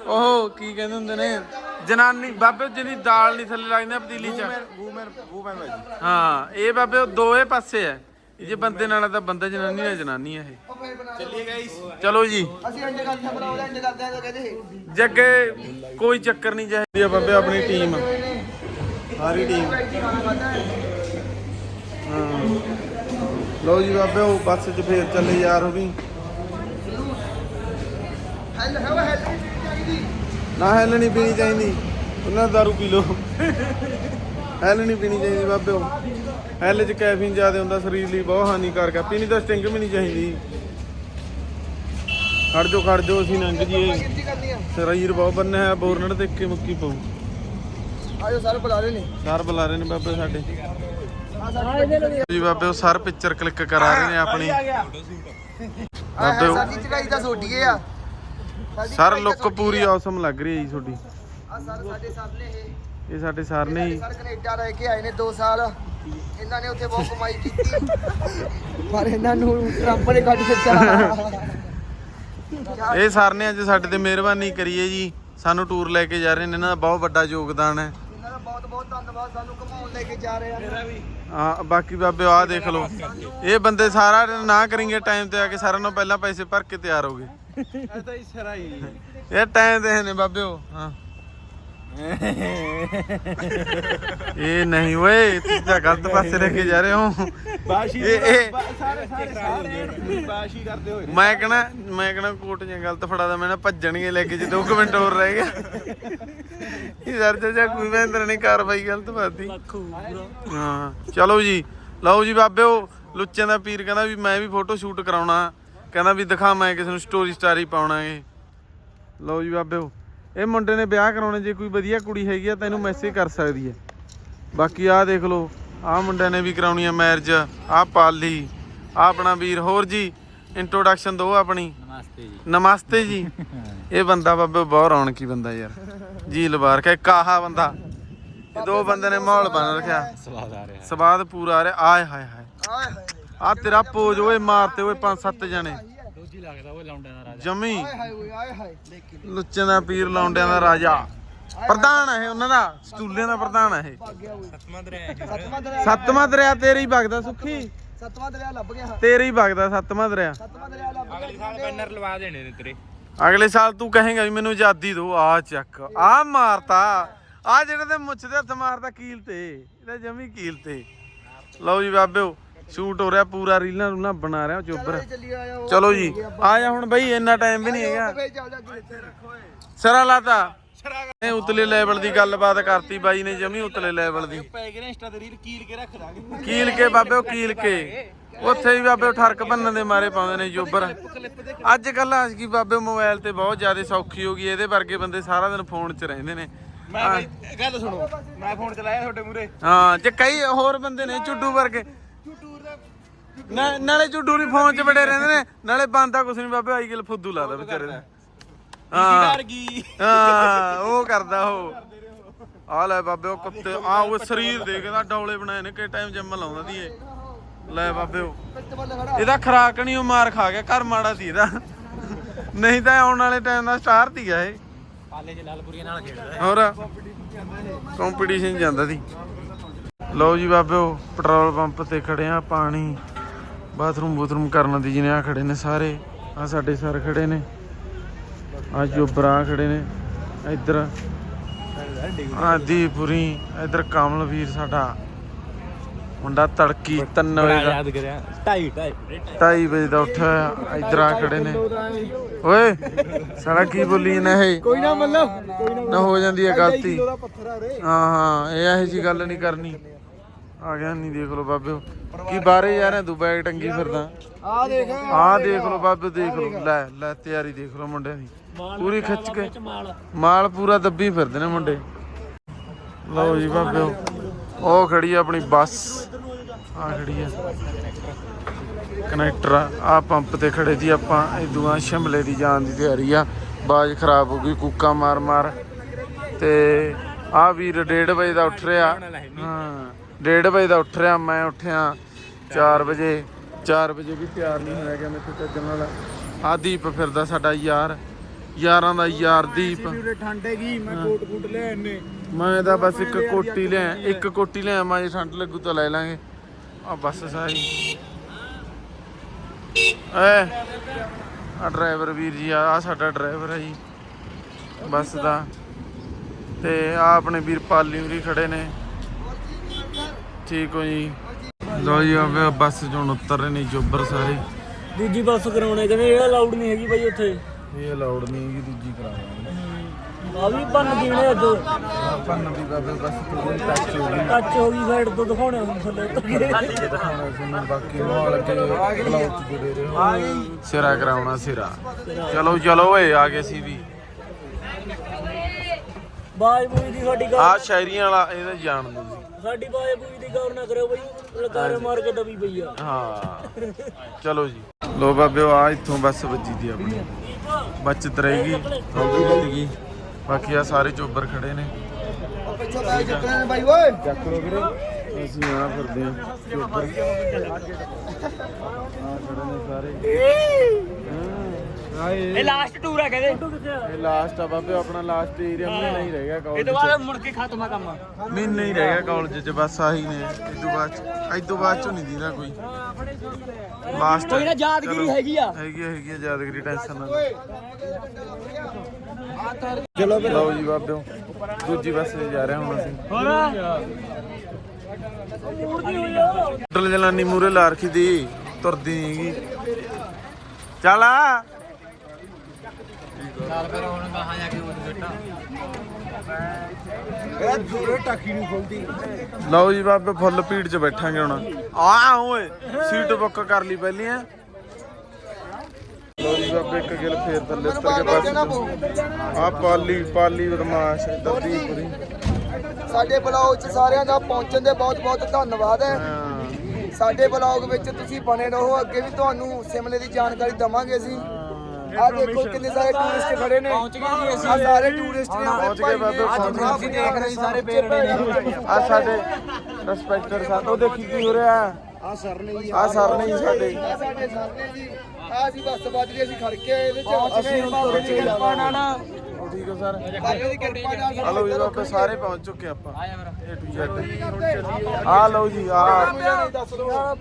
A: ਉਹ ਕੀ ਕਹਿੰਦੇ ਹੁੰਦੇ ਨੇ? ਜਨਾਨੀ ਬਾਬੇ ਜਿਹਦੀ ਦਾਲ ਨਹੀਂ ਥੱਲੇ ਲੱਗਦੀ ਨਾ ਪਤੀਲੀ 'ਚ।
D: ਵੂਮਨ ਵੂਮਨ ਭਾਈ
A: ਹਾਂ ਇਹ ਬਾਬੇ ਉਹ ਦੋਏ ਪਾਸੇ ਐ ਇਹ ਜੇ ਬੰਦੇ ਨਾਲ ਤਾਂ ਬੰਦਾ ਜਨਾਨੀ ਨਾਲ ਜਨਾਨੀ ਐ ਇਹ।
D: ਚੱਲੀਏ ਗਾਈਸ
A: ਚਲੋ ਜੀ।
C: ਅਸੀਂ ਇੰਜ ਕਰਦੇ ਆ ਬਣਾਉਂਦੇ ਇੰਜ ਕਰਦੇ ਆ ਤਾਂ ਕਹਿੰਦੇ
A: ਜੱਗੇ ਕੋਈ ਚੱਕਰ ਨਹੀਂ ਚਾਹੀਦੀ ਆ ਬਾਬੇ ਆਪਣੀ ਟੀਮ ਸਾਰੀ ਟੀਮ ਹਾਂ। ਲਓ ਜੀ ਬਾਬੇ ਉਹ ਬੱਸ 'ਚ ਫੇਰ ਚੱਲੇ ਯਾਰ ਉਹ ਵੀ
C: ਹੈਲ ਹੈ ਹੈਲ ਚਾਹੀਦੀ।
A: ਨਾ ਹੈਲ ਨਹੀਂ ਪੀਣੀ ਚਾਹੀਦੀ। ਉਹਨਾਂ ਦਾਰੂ ਪੀ ਲਓ। ਹੈਲ ਨਹੀਂ ਪੀਣੀ ਚਾਹੀਦੀ ਬਾਬੇ ਉਹ। ਹੈਲ 'ਚ ਕੈਫੀਨ ਜ਼ਿਆਦਾ ਹੁੰਦਾ ਸਰੀਰ ਲਈ ਬਹੁਤ ਹਾਨੀਕਾਰਕ ਆ। ਪੀਣੀ ਤਾਂ ਸਟਿੰਗ ਵੀ ਨਹੀਂ ਚਾਹੀਦੀ। ਖੜ ਜੋ ਖੜ ਜੋ ਅਸੀਂ
C: ਕਰਨੀ ਆ।
A: ਸਰੀਰ ਬਹੁਤ ਬੰਨਿਆ ਹੈ ਬੋਰਨਰ ਤੇ ਇੱਕੇ ਮੁੱਕੀ ਪਊ।
C: ਆਜੋ ਸਾਰੇ ਬੁਲਾ ਰਹੇ ਨੇ।
A: ਸਰ ਬੁਲਾ ਰਹੇ ਨੇ ਬਾਬੇ ਸਾਡੇ। ਜੀ ਬਾਬੇ ਉਹ ਸਰ ਪਿਕਚਰ ਕਲਿੱਕ ਕਰਾ ਰਹੇ ਨੇ ਆਪਣੀ। ਬਾਬੇ
C: ਸਾਡੀ ਚੜਾਈ ਦਾ ਸੋਡੀਏ ਆ।
A: ਸਰ ਲੁੱਕ ਪੂਰੀ ਔਸਮ ਲੱਗ ਰਹੀ ਹੈ ਜੀ ਤੁਹਾਡੀ।
C: ਆ ਸਰ ਸਾਡੇ ਸਰ ਨੇ ਇਹ
A: ਇਹ ਸਾਡੇ ਸਰ ਨੇ ਜੀ।
C: ਸਰ ਕੈਨੇਡਾ ਰਹਿ ਕੇ ਆਏ ਨੇ 2 ਸਾਲ। ਇਹਨਾਂ ਨੇ ਉੱਥੇ ਬਹੁਤ ਕਮਾਈ ਕੀਤੀ। ਪਰ ਇਹਨਾਂ ਨੂੰ ਟਰੰਪ ਨੇ ਕੱਢ ਦਿੱਤਾ
A: ਇਹ ਸਰ ਨੇ ਅੱਜ ਸਾਡੇ ਤੇ ਮਿਹਰਬਾਨੀ ਕਰੀਏ ਜੀ। ਸਾਨੂੰ ਟੂਰ ਲੈ ਕੇ ਜਾ ਰਹੇ ਨੇ ਇਹਨਾਂ ਦਾ ਬਹੁਤ ਵੱਡਾ ਯੋਗਦਾਨ ਹੈ।
C: ਇਹਨਾਂ ਦਾ ਬਹੁਤ ਬਹੁਤ ਧੰਨਵਾਦ ਸਾਨੂੰ ਘਮਾਉਣ ਲੈ ਕੇ ਜਾ ਰਹੇ ਆ। ਮੇਰਾ ਵੀ।
A: ਆ ਬਾਕੀ ਬਾਬੇ ਆਹ ਦੇਖ ਲਓ। ਇਹ ਬੰਦੇ ਸਾਰਾ ਦਿਨ ਨਾ ਕਰਿੰਗੇ ਟਾਈਮ ਤੇ ਆ ਕੇ ਸਾਰਿਆਂ ਨੂੰ ਪਹਿਲਾਂ ਪੈਸੇ ਭਰ ਕੇ ਤਿਆਰ ਹੋ ਗਏ।
B: ਇਹ ਤਾਂ ਇਸ਼ਾਰਾ ਹੀ
A: ਇਹ ਟਾਈਮ ਦੇ ਨੇ ਬਾਬੇ ਉਹ ਹਾਂ। ਇਹ ਨਹੀਂ ਓਏ ਤੁਸੀਂ ਤਾਂ ਗਲਤ ਪਾਸੇ ਲੈ ਕੇ ਜਾ ਰਹੇ ਹੋ।
B: ਬਾਸ਼ੀ
A: ਇਹ ਇਹ
B: ਸਾਰੇ ਸਾਰੇ ਸਾਰੇ ਬਾਸ਼ੀ ਕਰਦੇ ਹੋਏ
A: ਮੈਂ ਕਹਣਾ ਮੈਂ ਕਹਣਾ ਕੋਟ ਜਾਂ ਗਲਤ ਫੜਾਦਾ ਮੈਂ ਨਾ ਭੱਜਣਗੇ ਲੈ ਕੇ ਜੇ 2 ਮਿੰਟ ਹੋਰ ਰਹਿ ਗਿਆ। ਇਹ ਸਰ ਜੇ ਕੋਈ ਮਹਿੰਦਰ ਨੇ ਕਾਰਵਾਈ ਗਲਤ ਪਾਤੀ। ਹਾਂ ਚਲੋ ਜੀ। ਲਓ ਜੀ ਬਾਬਿਓ ਲੁੱਚਿਆਂ ਦਾ ਪੀਰ ਕਹਿੰਦਾ ਵੀ ਮੈਂ ਵੀ ਫੋਟੋ ਸ਼ੂਟ ਕਰਾਉਣਾ। ਕਹਿੰਦਾ ਵੀ ਦਿਖਾਵਾਂ ਕਿਸੇ ਨੂੰ ਸਟੋਰੀ ਸਟਾਰੀ ਪਾਉਣਾਗੇ ਲਓ ਜੀ ਬਾਬਿਓ ਇਹ ਮੁੰਡੇ ਨੇ ਵਿਆਹ ਕਰਾਉਣੇ ਜੇ ਕੋਈ ਵਧੀਆ ਕੁੜੀ ਹੈਗੀ ਆ ਤੈਨੂੰ ਮੈਸੇਜ ਕਰ ਸਕਦੀ ਹੈ। ਬਾਕੀ ਆਹ ਦੇਖ ਲਓ ਆਹ ਮੁੰਡਿਆਂ ਨੇ ਵੀ ਕਰਾਉਣੀ ਆ ਮੈਰਿਜ ਆਹ ਪਾਲੀ ਆਹ ਆਪਣਾ ਵੀਰ। ਹੋਰ ਜੀ ਇੰਟਰੋਡਕਸ਼ਨ ਦਿਓ ਆਪਣੀ।
E: ਨਮਸਤੇ ਜੀ।
A: ਨਮਸਤੇ ਜੀ। ਇਹ ਬੰਦਾ ਬਾਬੇ ਬਹੁਤ ਰੌਣਕੀ ਬੰਦਾ ਯਾਰ। ਜੀ ਲਵਾਰ ਕੇ ਕਾਹਾ ਬੰਦਾ। ਇਹ ਦੋ ਬੰਦੇ ਨੇ ਮਾਹੌਲ ਬਣ ਰੱਖਿਆ।
E: ਸਵਾਦ ਆ ਰਿਹਾ।
A: ਸਵਾਦ ਪੂਰਾ ਆ ਰਿਹਾ। ਆਏ ਹਾਏ ਹਾਏ।
C: ਆਏ ਹਾਏ।
A: ਆ ਤੇਰਾ ਪੋਜ ਓਏ ਮਾਰਤੇ ਓਏ ਪੰਜ ਸੱਤ ਜਣੇ।
E: ਦੋਜੀ ਲੱਗਦਾ ਉਹ ਲੌਂਡਿਆਂ ਦਾ ਰਾਜਾ।
A: ਜਮੀ।
C: ਆਏ ਹਾਏ ਓਏ ਆਏ ਹਾਏ। ਲੇਕਿਨ
A: ਲੁੱਚਿਆਂ ਦਾ ਪੀਰ ਲੌਂਡਿਆਂ ਦਾ ਰਾਜਾ। ਪ੍ਰਧਾਨ ਹੈ ਉਹਨਾਂ ਦਾ ਸਟੂਲਿਆਂ ਦਾ ਪ੍ਰਧਾਨ ਹੈ
C: ਓਏ।
E: ਸੱਤਵਾਂ ਦਰਿਆ
C: ਸੱਤਵਾਂ ਦਰਿਆ
A: ਤੇਰੇ ਹੀ ਵਗਦਾ ਸੁੱਖੀ।
C: ਸੱਤਵਾਂ ਦਰਿਆ ਲੱਭ ਗਿਆ।
A: ਤੇਰੇ ਹੀ ਵਗਦਾ ਸੱਤਵਾਂ ਦਰਿਆ।
C: ਸੱਤਵਾਂ ਦਰਿਆ ਲੱਭ ਗਿਆ।
E: ਸਾਲ ਬੈਨਰ ਲਵਾ ਦੇਣੇ ਨੇ ਤੇਰੇ।
A: ਅਗਲੇ ਸਾਲ ਤੂੰ ਕਹੇਂਗਾ ਵੀ ਮੈਨੂੰ ਆਜ਼ਾਦੀ ਦਿਓ। ਆ ਚੱਕ। ਆ ਮਾਰਤਾ। ਆ ਜਿਹੜੇ ਤੇ ਮੁੱਛ ਦੇ ਹੱਥ ਮਾਰਦਾ ਕੀਲ ਤੇ। ਇਹਦਾ ਜਮੀ ਕੀਲ ਤੇ। ਲਓ ਜੀ ਬਾਬਿਓ। ਸ਼ੂਟ ਹੋ ਰਿਹਾ ਪੂਰਾ ਰੀਲਾਂ ਰੂਲਾਂ ਬਣਾ ਰਿਹਾ ਚੋਬਰ।
C: ਚੱਲੀ
A: ਜੀ ਆ ਜਾ ਹੁਣ ਬਈ ਇੰਨਾ ਟਾਈਮ ਵੀ ਨਹੀਂ ਹੈਗਾ। ਸਰਾ ਲਾਤਾ। ਇਹ ਉਤਲੇ ਲੈਵਲ ਦੀ ਗੱਲਬਾਤ ਕਰਤੀ ਬਾਈ ਨੇ ਜਮੀ ਉਤਲੇ ਲੈਵਲ ਦੀ।
B: ਪੈ ਗਏ ਨੇ ਇੰਸਟਾ ਤੇ ਰੀਲ ਕੀਲ ਕੇ ਰੱਖ ਦਾਂਗੇ।
A: ਕੀਲ ਕੇ ਬਾਬੇ ਉਹ ਕੀਲ ਕੇ। ਉੱਥੇ ਵੀ ਬਾਬੇ ਠਰਕ ਭੰਨਣ ਦੇ ਮਾਰੇ ਪਾਉਂਦੇ ਨੇ ਜੋਬਰ ਅੱਜ ਕੱਲ ਕੀ ਬਾਬੇ ਮੋਬਾਈਲ ਤੇ ਬਹੁਤ ਜ਼ਿਆਦਾ ਸੌਖੀ ਹੋ ਗਈ ਇਹਦੇ ਵਰਗੇ ਬੰਦੇ ਸਾਰਾ ਦਿਨ ਫੋਨ 'ਚ ਰਹਿੰਦੇ ਨੇ।
B: ਮੈਂ ਬਈ ਗੱਲ ਸੁਣੋ। ਮੈਂ ਫੋਨ ਚਲਾਇਆ ਤੁਹਾਡੇ ਮੂਰੇ
A: ਹਾਂ ਜੇ ਕਈ ਹੋਰ ਬੰਦੇ ਨੇ ਚੁੱਡੂ ਵਰਗੇ। ਨਾ- ਨਾਲੇ ਚੁੱਡੂ ਨਹੀਂ ਫੋਨ 'ਚ ਬੜੇ ਰਹਿੰਦੇ ਨੇ। ਨਾਲੇ ਬੰਦਾ ਕੁਛ ਨਹੀਂ ਬਾਬੇ ਆਈ ਗਿਲ ਫੁੱਦੂ ਲਾਦਾ ਵਿਚਾਰੇ ਦਾ ਹਾਂ।
B: ਡਰ ਗਈ।
A: ਹਾਂ ਉਹ ਕਰਦਾ ਉਹ। ਆ ਲੈ ਬਾਬੇ ਉਹ ਕੁੱਤੇ ਆ ਉਹ ਸਰੀਰ ਦੇਖਦਾ ਡੌਲੇ ਬਣਾਏ ਨੇ ਕਿ ਟਾਈਮ ਜਿੰਮ ਲਾਉਂਦਾ ਦੀ ਇਹ। ਲੈ ਬਾਬੇ ਉਹ।
C: ਪਿੱਤ ਵੱਲ ਖੜਾ।
A: ਇਹਦਾ ਖਰਾਕ ਨਹੀਂ ਉਹ ਮਾਰ ਖਾ ਗਿਆ ਘਰ ਮਾੜਾ ਸੀ ਇਹਦਾ। ਨਹੀਂ ਤਾਂ ਆਉਣ ਵਾਲੇ ਟਾਈਮ ਦਾ ਸਟਾਰ ਸੀਗਾ ਇਹ।
E: ਪਾਲੇ ਚ ਲਾਲਪੁਰੀਆਂ ਨਾਲ ਖੇਡਦਾ
A: ਹੋਰ? ਕੰਪੀਟੀਸ਼ਨ ਜਾਂਦਾ ਸੀ। ਲਓ ਜੀ ਬਾਬਿਓ ਪੈਟਰੋਲ ਪੰਪ ਤੇ ਖੜੇ ਆ ਪਾਣੀ। ਬਾਥਰੂਮ ਬੂਥਰੂਮ ਕਰਨ ਦੀ ਜਿਹਨੇ ਆ ਖੜੇ ਨੇ ਸਾਰੇ। ਆ ਸਾਡੇ ਸਰ ਖੜੇ ਨੇ। ਆ ਜੋਬਰਾ ਖੜੇ ਨੇ। ਇੱਧਰ ਆ ਦੀਪੁਰੀ ਇੱਧਰ ਕਮਲਵੀਰ ਸਾਡਾ। ਮੁੰਡਾ ਤੜਕੀ 3 ਵਜੇ ਦਾ
E: ਯਾਦ ਕਰਿਆ। ਢਾਈ ਢਾਈ।
A: 2:30 ਵਜੇ ਦਾ ਉੱਠਿਆ ਇੱਧਰ ਆ ਖੜੇ ਨੇ। ਓਏ ਸਾਲਾ ਕੀ ਬੋਲੀ ਨਾ ਇਹ?
C: ਕੋਈ ਨਾ ਮੱਲੋ। ਕੋਈ ਨਾ
A: ਹੋ ਜਾਂਦੀ ਹੈ ਗਲਤੀ। ਹਾਂ ਹਾਂ ਇਹ ਇਹੋ ਜੀ ਗੱਲ ਨਹੀਂ ਕਰਨੀ। ਆ ਗਿਆ ਨਹੀਂ ਦੇਖ ਲਓ ਬਾਬਿਓ। ਕੀ ਬਾਰੇ ਜਾ ਰਿਹਾ ਤੂੰ ਬੈਗ ਟੰਗੀ ਫਿਰਦਾ।
C: ਆ ਦੇਖ।
A: ਆਹ ਦੇਖ ਲਓ ਬਾਬੇ ਦੇਖ ਲਓ। ਲੈ ਲੈ ਤਿਆਰੀ ਦੇਖ ਲਓ ਮੁੰਡਿਆਂ ਦੀ। ਪੂਰੀ ਖਿੱਚ ਕੇ। ਮਾਲ। ਪੂਰਾ ਦੱਬੀ ਫਿਰਦੇ ਨੇ ਮੁੰਡੇ। ਲਓ ਜੀ ਬਾਬਿਓ ਉਹ ਖੜੀ ਆ ਆਪਣੀ ਬੱਸ। ਆ ਖੜੀ ਆ। ਕਨੈਕਟਰ ਆ। ਪੰਪ ਤੇ ਖੜੇ ਸੀ ਆਪਾਂ। ਇਦੂਆਂ ਸ਼ਿਮਲੇ ਦੀ ਜਾਣ ਦੀ ਤਿਆਰੀ ਆ। ਬਾਜ ਖਰਾਬ ਹੋ ਗਈ ਕੂਕਾ ਮਾਰ ਮਾਰ ਤੇ ਆ ਵੀਰ 1:30 ਵਜੇ ਦਾ ਉੱਠ ਰਿਹਾ। ਹਾਂ। 1:30 ਵਜੇ ਦਾ ਉੱਠ ਰਿਹਾ ਮੈਂ ਉੱਠਿਆ 4 ਵਜੇ। 4 ਵਜੇ ਵੀ ਤਿਆਰ ਨਹੀਂ ਹੋਇਆ ਗਿਆ ਮੈਂ ਤੇ ਚੱਜਣ ਆ ਦੀਪ ਫਿਰਦਾ ਸਾਡਾ ਯਾਰ ਯਾਰਾਂ ਦਾ ਯਾਰ ਦੀਪ।
B: ਉਰੇ ਠੰਡ ਹੈਗੀ ਮੈਂ ਕੋਟ ਕੋਟ ਲੈ ਆਨੇ
A: ਮੈਂ ਤਾਂ ਬਸ ਇੱਕ ਕੋਟੀ ਲਿਆ ਇੱਕ ਕੋਟੀ ਲਿਆ ਮੈਂ ਜੇ ਠੰਡ ਲੱਗੂ ਤਾਂ ਲੈ ਲਾਂਗੇ। ਆ ਬੱਸ ਸਾਰੀ। ਐ ਆ ਡਰਾਈਵਰ ਵੀਰ ਜੀ ਆ ਆਹ ਸਾਡਾ ਡਰਾਈਵਰ ਹੈ ਜੀ ਬੱਸ ਦਾ। ਤੇ ਆ ਆਪਣੇ ਵੀਰ ਪਾਲੀ ਉਰੀ ਖੜੇ ਨੇ। ਠੀਕ ਹੋ ਜੀ? ਲੋ ਜੀ ਆ ਬੱਸ ਚੋਂ ਉਤਰ ਰਹੇ ਨੇ ਜੋਬਰ ਸਾਰੇ।
E: ਦੂਜੀ ਬੱਸ ਕਰਾਉਣੇ ਕਹਿੰਦੇ ਇਹ ਅਲਾਉਡ ਨਹੀਂ ਹੈਗੀ ਬਾਈ ਉੱਥੇ।
A: ਇਹ ਅਲਾਉਡ ਨਹੀਂ ਹੈਗੀ ਦੂਜੀ
E: ਆ ਵੀ ਭੰਨ ਦੇਣੇ ਅੱਜ।
A: ਆਪਾਂ ਨਵੀਂ ਬਾਬੇ ਬੱਸ ਥੋੜੀ ਟੱਚ ਹੋ ਗਈ।
E: ਟੱਚ ਹੋ ਗਈ ਸਾਈਡ ਤੋਂ ਦਿਖਾਉਣੇ ਹੁਣ ਥੱਲੇ ਉੱਤਰ
A: ਦਿਖਾਉਣਾ ਤੁਹਾਨੂੰ ਬਾਕੀ ਮਾਲ ਅੱਗੇ ਬਲੌਗ ਚ ਜੁੜੇ ਰਹੋ। ਸਿਰਾ ਕਰਾਉਣਾ ਸਿਰਾ। ਚਲੋ ਚਲੋ ਓਏ ਆ ਗਏ ਸੀ ਵੀ।
E: ਬਾਜ ਬੂਈ ਦੀ ਸਾਡੀ ਗੱਲ
A: ਆ ਸ਼ਾਇਰੀਆਂ ਵਾਲਾ ਇਹਦਾ ਜਾਣ ਦੋ ਜੀ
E: ਸਾਡੀ ਬਾਜ ਬੂਈ ਦੀ ਗੌਰ ਨਾ ਕਰਿਓ ਬਾਈ ਲਕਾਰੇ ਮਾਰ ਕੇ ਦਬੀ ਪਈ ਆ।
A: ਹਾਂ। ਚਲੋ ਜੀ। ਲੋ ਬਾਬਿਓ ਆ ਇੱਥੋਂ ਬੱਸ ਵੱਜੀ ਦੀ ਆਪਣੀ। ਬਚਤ ਰਹੇਗੀ ਆਉਂਦੀ ਰਹੇਗੀ ਬਾਕੀ ਆ ਸਾਰੇ ਚੋਬਰ ਖੜੇ ਨੇ।
C: ਉਹ ਪਿੱਛੋਂ ਬੈਗ ਚੱਕਣੇ ਨੇ ਬਾਈ ਓਏ
A: ਚੱਕ ਲੋ ਵੀਰੇ। ਅਸੀਂ ਆ ਫਿਰਦੇ ਆ ਚੋਬਰ। ਆ ਖੜੇ ਨੇ ਸਾਰੇ।
E: ਇਹ ਲਾਸਟ ਟੂਰ ਆ ਕਹਿੰਦੇ।
A: ਇਹ ਲਾਸਟ ਆ ਬਾਬੇ ਆਪਣਾ ਲਾਸਟ ਏਰੀਆ ਮਹੀਨਾ ਹੀ। ਰਹਿ ਗਿਆ
E: ਇਹ
A: ਕਾਲਜ
E: ਤੋਂ ਬਾਅਦ ਮੁੜ ਕੇ ਖਤਮ ਆ ਕੰਮ।
A: ਮਹੀਨਾ ਹੀ ਰਹਿ ਗਿਆ ਕਾਲਜ ਚ ਬਸ ਆਹੀ ਨੇ। ਇਸ ਤੋਂ ਬਾਅਦ ਚ ਇਸ ਤੋਂ ਬਾਅਦ ਚ ਨਹੀਂ ਦੀਦਾ ਕੋਈ। ਲਾਸਟ
E: ਕੋਈ ਨਾ ਯਾਦਗਿਰੀ ਹੈਗੀ ਆ।
A: ਹੈਗੀ ਆ, ਹੈਗੀ ਆ ਯਾਦਗਰੀ ਟੈਨਸ਼ਨ ਨਾ ਚਲੋ ਲਓ ਜੀ ਬਾਬਿਓ ਦੂਜੀ ਬੱਸ ਤੇ ਜਾ ਰਹੇ ਹੁਣ ਅਸੀਂ। ਟਲ ਜਲਾਨੀ ਮੂਰੇ ਲਾ ਰੱਖੀ ਦੀ ਤੁਰਦੀ ਨਹੀਂ ਹੈਗੀ ਚੱਲ ਆ
B: ਇਹ ਦੂਰੇ ਟਾਕੀ ਨਹੀਂ ਖੁੱਲਦੀ।
A: ਲਓ ਜੀ ਬਾਬੇ ਫੁੱਲ ਭੀੜ 'ਚ ਬੈਠਾਂਗੇ ਹੁਣ। ਆ ਓਏ ਸੀਟ ਬੁੱਕ ਕਰ ਲਈ ਪਹਿਲੀ ਆ ਲਓ ਜੀ ਬਾਬੇ ਇੱਕ ਗਿਲ ਫੇਰ ਥੱਲੇ ਉਤਰ ਕੇ
C: ਪਊ
A: ਆ ਪਾਲੀ ਪਾਲੀ ਬਦਮਾਸ਼ ਇੱਧਰ ਦੀ ਪੂਰੀ।
C: ਸਾਡੇ ਬਲੌਗ 'ਚ ਸਾਰਿਆਂ ਦਾ ਪਹੁੰਚਣ ਦੇ ਬਹੁਤ ਬਹੁਤ ਧੰਨਵਾਦ ਹੈ।
A: ਹਾਂ।
C: ਸਾਡੇ ਬਲੌਗ ਵਿੱਚ ਤੁਸੀਂ ਬਣੇ ਰਹੋ। ਅੱਗੇ ਵੀ ਤੁਹਾਨੂੰ ਸਿਮਲੇ ਦੀ ਜਾਣਕਾਰੀ ਦਵਾਂਗੇ ਅਸੀਂ। ਆ ਦੇਖੋ ਕਿੰਨੇ ਸਾਰੇ ਟੂਰਿਸਟ ਖੜੇ ਨੇ। ਪਹੁੰਚ ਗਏ ਜੀ ਅਸੀਂ ਆ ਸਾਰੇ ਟੂਰਿਸਟ ਨੇ
A: ਪਹੁੰਚ ਗਏ ਬਾਬੇ ਪਹੁੰਚ ਗਏ।
C: ਅਸੀਂ ਦੇਖ ਰਹੇ ਸਾਰੇ ਪੇਰ ਨੇ
A: ਆ ਸਾਡੇ ਰਿਸਪੈਕਟਰ ਸਾਹਿਬ ਉਹ ਦੇਖੀ ਕੀ ਹੋ ਰਿਹਾ।
B: ਆ ਸਰ ਨੇ
A: ਆ ਸਰ ਨਹੀਂ ਸਾਡੇ
C: ਆ ਸਾਡੇ। ਸਾਹਮਣੇ ਜੀ। ਆ ਅਸੀਂ ਬੱਸ ਵੱਜ ਰਹੀ ਅਸੀਂ ਖੜ ਕੇ ਆਏ ਇਹਦੇ ਚ ਅਸੀਂ ਬਾਬੇ ਦੀ ਕਿਰਪਾ ਨਾਲ।
A: ਉਹ ਠੀਕ ਹੋ ਸਰ? ਹਲੋ ਜੀ ਬਾਬੇ ਸਾਰੇ ਪਹੁੰਚ ਚੁੱਕੇ ਆਪਾਂ। A to Z ਆ ਲਓ ਜੀ ਆ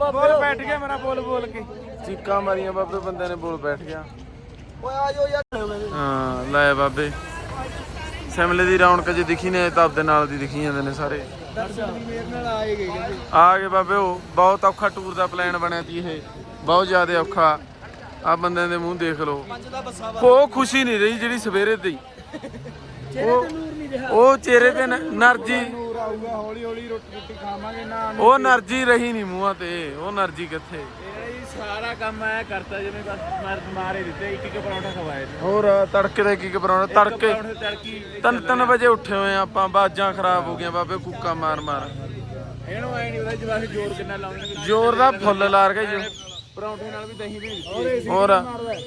B: ਬੋਲ ਬੈਠ ਗਿਆ ਮੇਰਾ ਬੋਲ ਬੋਲ ਕੇ।
A: ਚੀਕਾਂ ਮਾਰੀਆਂ ਬਾਬੇ ਬੰਦੇ ਨੇ ਬੋਲ ਬੈਠ ਗਿਆ।
C: ਓਏ ਆ ਜਾਓ ਯਾਰ।
A: ਹਾਂ ਲੈ ਬਾਬੇ। ਸਿਮਲੇ ਦੀ ਰੌਣਕ ਜੇ ਦਿਖੀ ਨੇ ਤਾਂ ਆਪਦੇ ਨਾਲ ਦੀ ਦਿਖੀ ਜਾਂਦੇ ਨੇ ਸਾਰੇ। ਆ ਗਏ ਬਾਬੇ ਉਹ ਬਹੁਤ ਔਖਾ ਟੂਰ ਦਾ ਪਲਾਨ ਬਣਿਆ ਤੀ ਇਹ। ਬਹੁਤ ਜ਼ਿਆਦਾ ਔਖਾ। ਆ ਬੰਦਿਆਂ ਦੇ ਮੂੰਹ ਦੇਖ ਲਓ। ਉਹ ਖੁਸ਼ੀ ਨਹੀਂ ਰਹੀ ਜਿਹੜੀ ਸਵੇਰੇ ਤੇ। ਉਹ ਉਹ ਚਿਹਰੇ ਤੇ ਨਰਜੀ।
B: ਨੂਰ ਆਊਗਾ ਹੌਲੀ ਹੌਲੀ ਰੋਟੀ ਰੋਟੀ ਖਾਵਾਂਗੇ ਨਾ
A: ਉਹ ਨਰਜੀ ਰਹੀ ਨਹੀਂ ਮੂੰਹਾਂ ਤੇ। ਉਹ ਨਰਜੀ ਕਿੱਥੇ?
B: ਸਾਰਾ ਕੰਮ ਐ ਕਰਤਾ ਜਿਵੇਂ ਬਸ ਮਾਰ ਮਾਰੇ ਦਿੱਤੇ ਇੱਕ ਇੱਕ ਪਰੌਂਠਾ ਖਵਾਏ ਨੇ।
A: ਹੋਰ ਤੜਕੇ ਦਾ ਕੀ ਕਰਾਉਣਾ ਤੜਕੇ
B: ਪਰੌਂਠੇ ਤੜਕੀ
A: ਤਿੰਨ ਤਿੰਨ ਵਜੇ ਉੱਠੇ ਹੋਏ ਆ ਆਪਾਂ ਬਾਜਾਂ ਖਰਾਬ ਹੋ ਗਈਆਂ ਬਾਬੇ ਕੁੱਕਾ ਮਾਰ ਮਾਰ।
B: ਇਹਨੂੰ ਐ ਨਹੀਂ ਪਤਾ ਜਵਾਹ ਜੋਰ ਕਿੰਨਾ ਲਾਉਣਗੇ।
A: ਜ਼ੋਰ ਦਾ ਫੁੱਲ ਲਾਰ ਕੇ ਜੀ।
B: ਪਰੌਂਠੇ ਨਾਲ ਵੀ ਦਹੀਂ ਭੇਜ
A: ਹੋਰ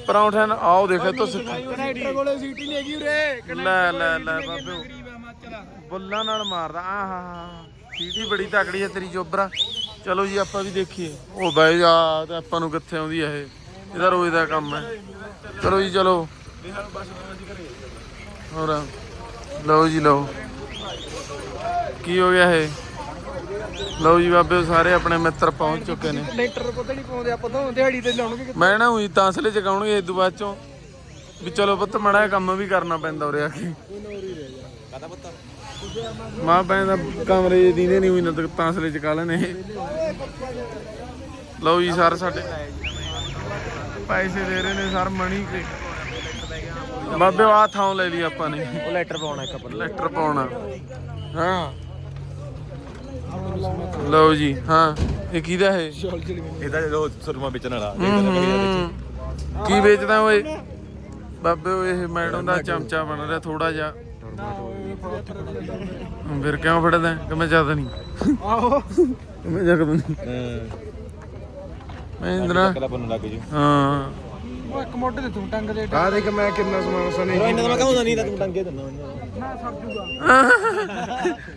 A: ਪਰੌਂਠੇ ਨਾਲ ਆਓ ਦੇਖੋ ਤੋ
B: ਕਨੈਕਟਰ ਕੋਲੇ ਸੀਟ ਹੀ ਨਹੀਂ ਹੈਗੀ ਉਰੇ।
A: ਲੈ ਲੈ ਲੈ ਬਾਬੇ। ਬੁੱਲਾਂ ਨਾਲ ਮਾਰਦਾ ਆ ਹਾ ਹਾ ਸੀਟੀ ਬੜੀ ਤਕੜੀ ਹੈ ਤੇਰੀ ਜੋਬਰਾ ਚਲੋ ਜੀ ਆਪਾਂ ਵੀ ਦੇਖੀਏ। ਉਹ ਬਾਈ ਆ ਤੇ ਆਪਾਂ ਨੂੰ ਕਿੱਥੇ ਆਉਂਦੀ ਇਹ। ਇਹਦਾ ਰੋਜ਼ ਦਾ ਕੰਮ ਹੈ। ਚਲੋ ਜੀ ਚਲੋ। ਹੋਰ। ਲਓ ਜੀ ਲਓ। ਕੀ ਹੋ ਗਿਆ ਇਹ? ਲਓ ਜੀ ਬਾਬੇ ਸਾਰੇ ਆਪਣੇ ਮਿੱਤਰ ਪਹੁੰਚ ਚੁੱਕੇ ਨੇ।
C: ਲੈਟਰ ਪਤਾ ਨਹੀਂ ਪਾਉਂਦੇ ਆਪਾਂ ਤਾਂ ਦਿਹਾੜੀ ਤੇ ਲਾਉਣਗੇ
A: ਮੈਂ ਨਾ ਉਹੀ ਤਾਂਸਲੇ ਚਕਾਉਣਗੇ ਇਸ ਤੋਂ ਬਾਅਦ ਚੋਂ। ਵੀ ਚਲੋ ਪੁੱਤ ਮੜਾ ਕੰਮ ਵੀ ਕਰਨਾ ਪੈਂਦਾ ਉਰੇ ਆ ਕੇ। ਮਾਂ ਭੈਣ ਦਾ ਕਮਰੇ ਦੀਨੇ ਨਹੀਂ ਹੋਈ ਨਾ ਤਾਂ ਤਾਂਸਲੇ ਚਕਾ ਲੈਣੇ ਇਹ। ਲਓ ਜੀ ਸਰ ਸਾਡੇ। ਪੈਸੇ ਦੇ ਰਹੇ ਨੇ ਸਰ ਮਣੀ ਕੇ। ਬਾਬੇ ਆ ਥਾਂ ਲੈ ਲਈ ਆਪਾਂ ਨੇ।
E: ਉਹ ਲੈਟਰ ਪਾਉਣਾ ਇੱਕ ਆਪਾਂ
A: ਲੈਟਰ ਪਾਉਣਾ। ਹਾਂ। ਲਓ ਜੀ ਹਾਂ। ਇਹ ਕਿਹਦਾ ਹੈ?
D: ਇਹਦਾ ਜਦੋਂ ਸੁਰਮਾ ਵੇਚਣ ਵਾਲਾ।
A: ਕੀ ਵੇਚਦਾ ਓਏ? ਬਾਬੇ ਓਏ ਇਹ ਮੈਡਮ ਦਾ ਚਮਚਾ ਬਣ ਰਿਹਾ ਥੋੜਾ ਜਿਹਾ। ਫਿਰ ਕਿਉਂ ਫੜਦਾ? ਕਿ ਮੈਂ ਜ਼ਿਆਦਾ ਨਹੀਂ।
B: ਆਹੋ।
A: ਮੈਂ ਜਗਦ ਨਹੀਂ। ਮੈਂ ਇੰਦਰਾ
D: ਕਲਾ ਬਣਨ ਲੱਗ ਜੂ।
A: ਹਾਂ।
B: ਉਹ ਇੱਕ ਮੋਢੇ ਤੇ ਤੂੰ ਟੰਗ ਦੇ
A: ਆ ਦੇਖ ਮੈਂ ਕਿੰਨਾ ਸਮਾਨ ਸਨੇ
E: ਇਹਨਾਂ ਦਾ ਮੈਂ ਕਹੂੰਦਾ ਨਹੀਂ ਤਾਂ ਤੂੰ ਟੰਗੇ ਦਿੰਦਾ
B: ਨਾ ਸਰ ਜੂਗਾ।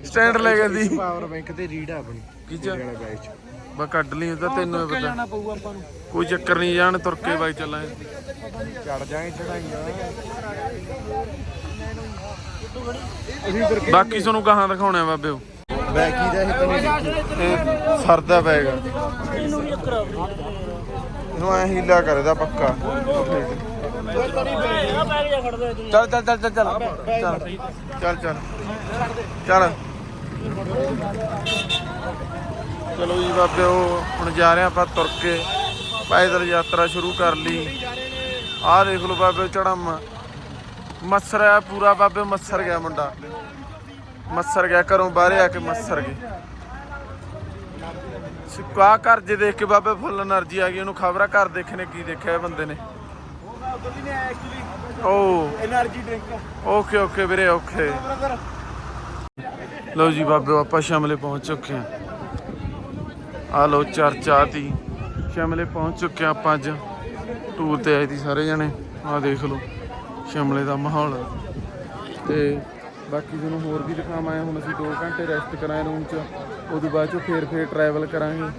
A: ਸਟੈਂਡ ਲੈ ਗਈ ਦੀ।
B: ਪਾਵਰ ਬੈਂਕ ਤੇ ਰੀਡ ਆ ਆਪਣੀ?
A: ਕੀ ਚ? ਬਾ ਕੱਢ ਲਈ ਉਹ ਤਾਂ ਤੈਨੂੰ ਹੀ ਪਤਾ।
B: ਜਾਣਾ ਪਊ ਆਪਾਂ ਨੂੰ।
A: ਕੋਈ ਚੱਕਰ ਨਹੀਂ ਜਾਣ ਤੁਰ ਕੇ ਬਾਈ ਚੱਲਾਂਗੇ।
B: ਚੜ ਜਾਏ ਚੜਾਈਆਂ
A: ਬਾਕੀ ਤੁਹਾਨੂੰ ਕਹਾਂ ਦਿਖਾਉਣੇ ਆ ਬਾਬੇ ਉਹ।
B: ਬੈਕੀ ਦਾ ਇਹ
A: ਸਰਦਾ ਪੈਗਾ
E: ਇਹਨੂੰ
A: ਐ ਹੀਲਾ ਕਰਦਾ ਪੱਕਾ।
E: ਬੈਗ
A: ਚੱਲ ਚੱਲ ਚੱਲ ਚੱਲ ਚੱਲ। ਚੱਲ ਚੱਲ। ਚੱਲ। ਚਲੋ ਜੀ ਬਾਬੇ ਉਹ ਹੁਣ ਜਾ ਰਹੇ ਆਪਾਂ ਤੁਰ ਕੇ। ਪੈਦਲ ਯਾਤਰਾ ਸ਼ੁਰੂ ਕਰ ਲਈ। ਆਹ ਦੇਖ ਲਓ ਬਾਬੇ ਚੜਮ ਮੱਛਰ ਆ ਪੂਰਾ ਬਾਬੇ ਮੱਛਰ ਗਿਆ ਮੁੰਡਾ। ਮੱਛਰ ਗਿਆ ਘਰੋਂ ਬਾਹਰ ਆ ਕੇ ਮੱਸਰ ਗਿਆ ਸਿਕਾ ਘਰ ਜੇ ਦੇਖ ਕੇ ਬਾਬੇ ਫੁੱਲ એનર્ਜੀ ਆ ਗਈ ਉਹਨੂੰ ਖਬਰਾ ਘਰ ਦੇਖਣੇ ਕੀ ਦੇਖਿਆ ਬੰਦੇ ਨੇ। ਓਕੇ ਓਕੇ ਵੀਰੇ ਓਕੇ। ਲਓ ਜੀ ਬਾਬੇ ਆਪਾਂ ਸ਼ਮਲੇ ਪਹੁੰਚ ਚੁੱਕੇ ਆ ਆ ਲਓ ਚਰਚਾ ਤੀ। ਸ਼ਮਲੇ ਪਹੁੰਚ ਚੁੱਕੇ ਆ ਆਪਾਂ ਅੱਜ। ਟੂਰ ਤੇ ਆਏ ਸੀ ਸਾਰੇ ਜਣੇ। ਆ ਦੇਖ ਲਓ। ਸ਼ਮਲੇ ਦਾ ਮਾਹੌਲ। ਤੇ ਬਾਕੀ ਤੁਹਾਨੂੰ ਹੋਰ ਵੀ ਦਿਖਾਵਾਂ ਹੁਣ ਅਸੀਂ 2 ਘੰਟੇ ਰੈਸਟ ਕਰਾਂਗੇ ਰੂਮ 'ਚ ਉਦੋਂ ਬਾਅਦ 'ਚੋਂ ਫੇਰ ਫੇਰ ਟਰੈਵਲ ਕਰਾਂਗੇ।